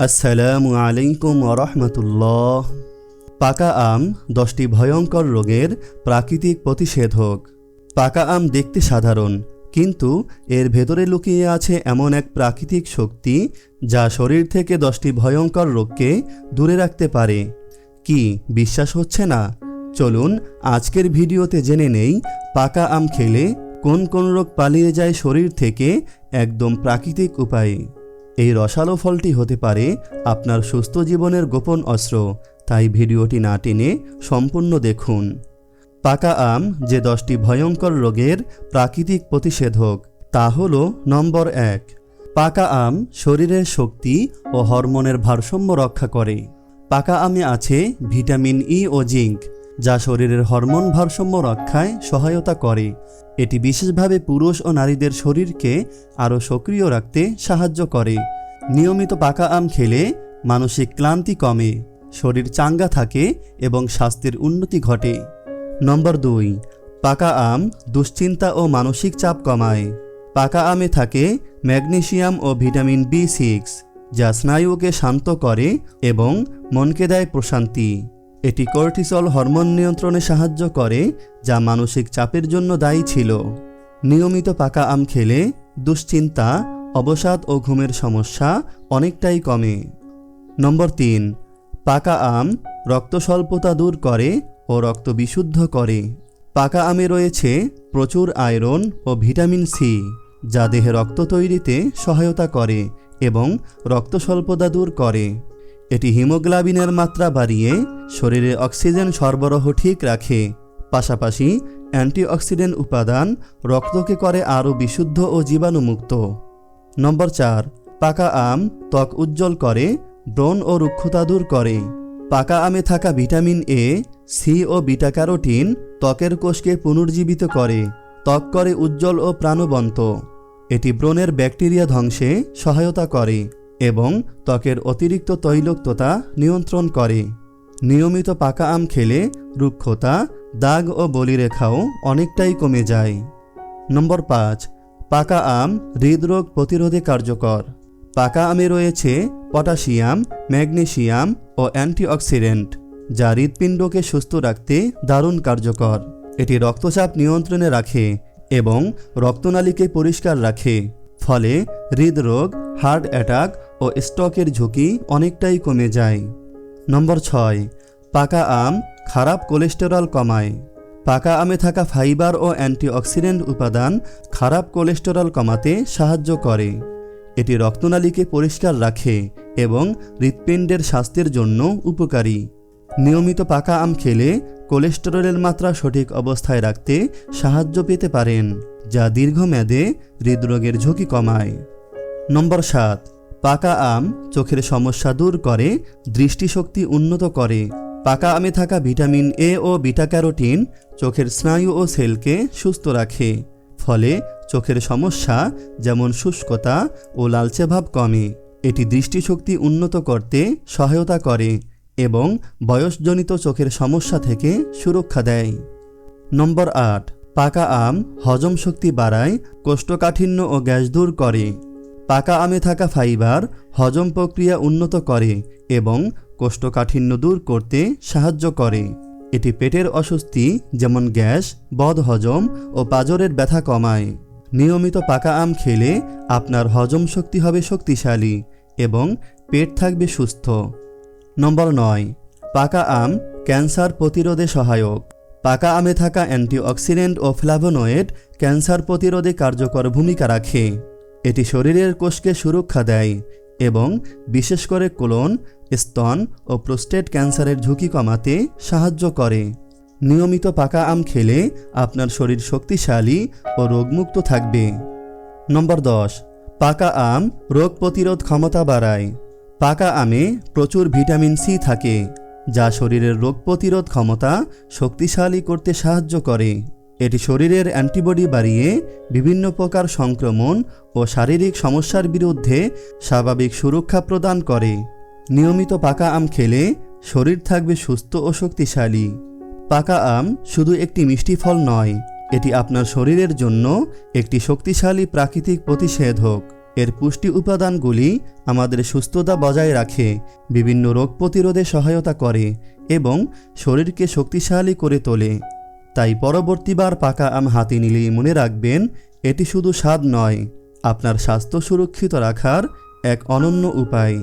আসসালামু আলাইকুম রহমতুল্লাহ। পাকা আম দশটি ভয়ঙ্কর রোগের প্রাকৃতিক প্রতিষেধক। পাকা আম দেখতে সাধারণ, কিন্তু এর ভেতরে লুকিয়ে আছে এমন এক প্রাকৃতিক শক্তি যা শরীর থেকে দশটি ভয়ঙ্কর রোগকে দূরে রাখতে পারে। কি বিশ্বাস হচ্ছে না? চলুন আজকের ভিডিওতে জেনে নেই পাকা আম খেলে কোন কোন রোগ পালিয়ে যায় শরীর থেকে একদম প্রাকৃতিক উপায়ে। এই রসালো ফলটি হতে পারে আপনার সুস্থ জীবনের গোপন অস্ত্র। তাই ভিডিওটি না টেনে সম্পূর্ণ দেখুন। পাকা আম যে দশটি ভয়ঙ্কর রোগের প্রাকৃতিক প্রতিষেধক, তা হল নম্বর এক। পাকা আম শরীরের শক্তি ও হরমোনের ভারসাম্য রক্ষা করে। পাকা আমে আছে ভিটামিন ই ও জিঙ্ক। যা শরীরের হরমোন ভারসাম্য রক্ষায় সহায়তা করে। এটি বিশেষভাবে পুরুষ ও নারীদের শরীরকে আরও সক্রিয় রাখতে সাহায্য করে। নিয়মিত পাকা আম খেলে মানসিক ক্লান্তি কমে, শরীর চাঙ্গা থাকে এবং স্বাস্থ্যের উন্নতি ঘটে। নম্বর দুই, পাকা আম দুশ্চিন্তা ও মানসিক চাপ কমায়। পাকা আমে থাকে ম্যাগনেশিয়াম ও ভিটামিন বি সিক্স, যা স্নায়ুকে শান্ত করে এবং মনকে দেয় প্রশান্তি। এটি কর্টিসল হরমোন নিয়ন্ত্রণে সাহায্য করে, যা মানসিক চাপের জন্য দায়ী ছিল। নিয়মিত পাকা আম খেলে দুশ্চিন্তা, অবসাদ ও ঘুমের সমস্যা অনেকটাই কমে। নম্বর তিন, পাকা আম রক্ত স্বল্পতা দূর করে ও রক্ত বিশুদ্ধ করে। পাকা আমে রয়েছে প্রচুর আয়রন ও ভিটামিন সি, যা দেহে রক্ত তৈরিতে সহায়তা করে এবং রক্ত স্বল্পতা দূর করে। এটি হিমোগ্লোবিনের মাত্রা বাড়িয়ে শরীরে অক্সিজেন সরবরাহ ঠিক রাখে। পাশাপাশি অ্যান্টিঅক্সিডেন্ট উপাদান রক্তকে করে আরও বিশুদ্ধ ও জীবাণুমুক্ত। নম্বর চার, পাকা আম ত্বক উজ্জ্বল করে, ব্রণ ও রুক্ষতা দূর করে। পাকা আমে থাকা ভিটামিন এ, সি ও বিটা ক্যারোটিন ত্বকের কোষকে পুনর্জীবিত করে, ত্বক করে উজ্জ্বল ও প্রাণবন্ত। এটি ব্রণের ব্যাকটেরিয়া ধ্বংসে সহায়তা করে। এবং ত্বকের অতিরিক্ত তৈলক্ততা নিয়ন্ত্রণ করে। নিয়মিত পাকা আম খেলে রুক্ষতা, দাগ ও বলিরেখাও অনেকটাই কমে যায়। নম্বর পাঁচ, পাকা আম হৃদরোগ প্রতিরোধে কার্যকর। পাকা আমে রয়েছে পটাশিয়াম ম্যাগনেসিয়াম ও অ্যান্টিঅক্সিডেন্ট, যা হৃৎপিণ্ডকে সুস্থ রাখতে দারুণ কার্যকর। এটি রক্তচাপ নিয়ন্ত্রণে রাখে এবং রক্তনালীকে পরিষ্কার রাখে, ফলে হৃদরোগ, হার্ট অ্যাটাক ও স্টকের ঝুঁকি অনেকটাই কমে যায়। নম্বর ছয়, পাকা আম খারাপ কোলেস্টেরল কমায়। পাকা আমে থাকা ফাইবার ও অ্যান্টিঅক্সিডেন্ট উপাদান খারাপ কোলেস্টেরল কমাতে সাহায্য করে। এটি রক্তনালীকে পরিষ্কার রাখে এবং হৃৎপিণ্ডের স্বাস্থ্যের জন্য উপকারী। নিয়মিত পাকা আম খেলে কোলেস্টেরলের মাত্রা সঠিক অবস্থায় রাখতে সাহায্য পেতে পারেন, যা দীর্ঘমেয়াদে হৃদরোগের ঝুঁকি কমায়। নম্বর সাত পাকা আম চোখের সমস্যা দূর করে, দৃষ্টিশক্তি উন্নত করে। পাকা আমে থাকা ভিটামিন এ ও বিটা ক্যারোটিন চোখের স্নায়ু ও সেলকে সুস্থ রাখে। ফলে চোখের সমস্যা যেমন শুষ্কতা ও লালচে ভাব কমে, এটি দৃষ্টিশক্তি উন্নত করতে সহায়তা করে এবং বয়সজনিত চোখের সমস্যা থেকে সুরক্ষা দেয়। নম্বর আট, পাকা আম হজম শক্তি বাড়ায়, কোষ্ঠকাঠিন্য ও গ্যাস দূর করে। পাকা আমে থাকা ফাইবার হজম প্রক্রিয়া উন্নত করে এবং কোষ্ঠকাঠিন্য দূর করতে সাহায্য করে। এটি পেটের অস্বস্তি, যেমন গ্যাস বদহজম ও পাজরের ব্যথা কমায়। নিয়মিত পাকা আম খেলে আপনার হজম শক্তি হবে শক্তিশালী এবং পেট থাকবে সুস্থ। নম্বর নয়, পাকা আম ক্যান্সার প্রতিরোধে সহায়ক। পাকা আমে থাকা অ্যান্টিঅক্সিডেন্ট ও ফ্ল্যাভোনয়েড ক্যান্সার প্রতিরোধে কার্যকর ভূমিকা রাখে। এটি শরীরের কোষকে সুরক্ষা দেয় এবং বিশেষ করে কোলন, স্তন ও প্রোস্টেট ক্যান্সারের ঝুঁকি কমাতে সাহায্য করে। নিয়মিত পাকা আম খেলে আপনার শরীর শক্তিশালী ও রোগমুক্ত থাকবে। নম্বর দশ, পাকা আম রোগ প্রতিরোধ ক্ষমতা বাড়ায়। পাকা আমে প্রচুর ভিটামিন সি থাকে, যা শরীরের রোগ প্রতিরোধ ক্ষমতা শক্তিশালী করতে সাহায্য করে। এটি শরীরের অ্যান্টিবডি বাড়িয়ে বিভিন্ন প্রকার সংক্রমণ ও শারীরিক সমস্যার বিরুদ্ধে স্বাভাবিক সুরক্ষা প্রদান করে। নিয়মিত পাকা আম খেলে শরীর থাকবে সুস্থ ও শক্তিশালী। পাকা আম শুধু একটি মিষ্টি ফল নয়, এটি আপনার শরীরের জন্য একটি শক্তিশালী প্রাকৃতিক প্রতিষেধক। এর পুষ্টি উপাদানগুলি আমাদের সুস্থতা বজায় রাখে, বিভিন্ন রোগ প্রতিরোধে সহায়তা করে এবং শরীরকে শক্তিশালী করে তোলে। তাই পরবর্তীবার পাকা আম হাতে নিলেই মনে রাখবেন, এটি শুধু স্বাদ নয়, আপনার স্বাস্থ্য সুরক্ষিত রাখার এক অনন্য উপায়।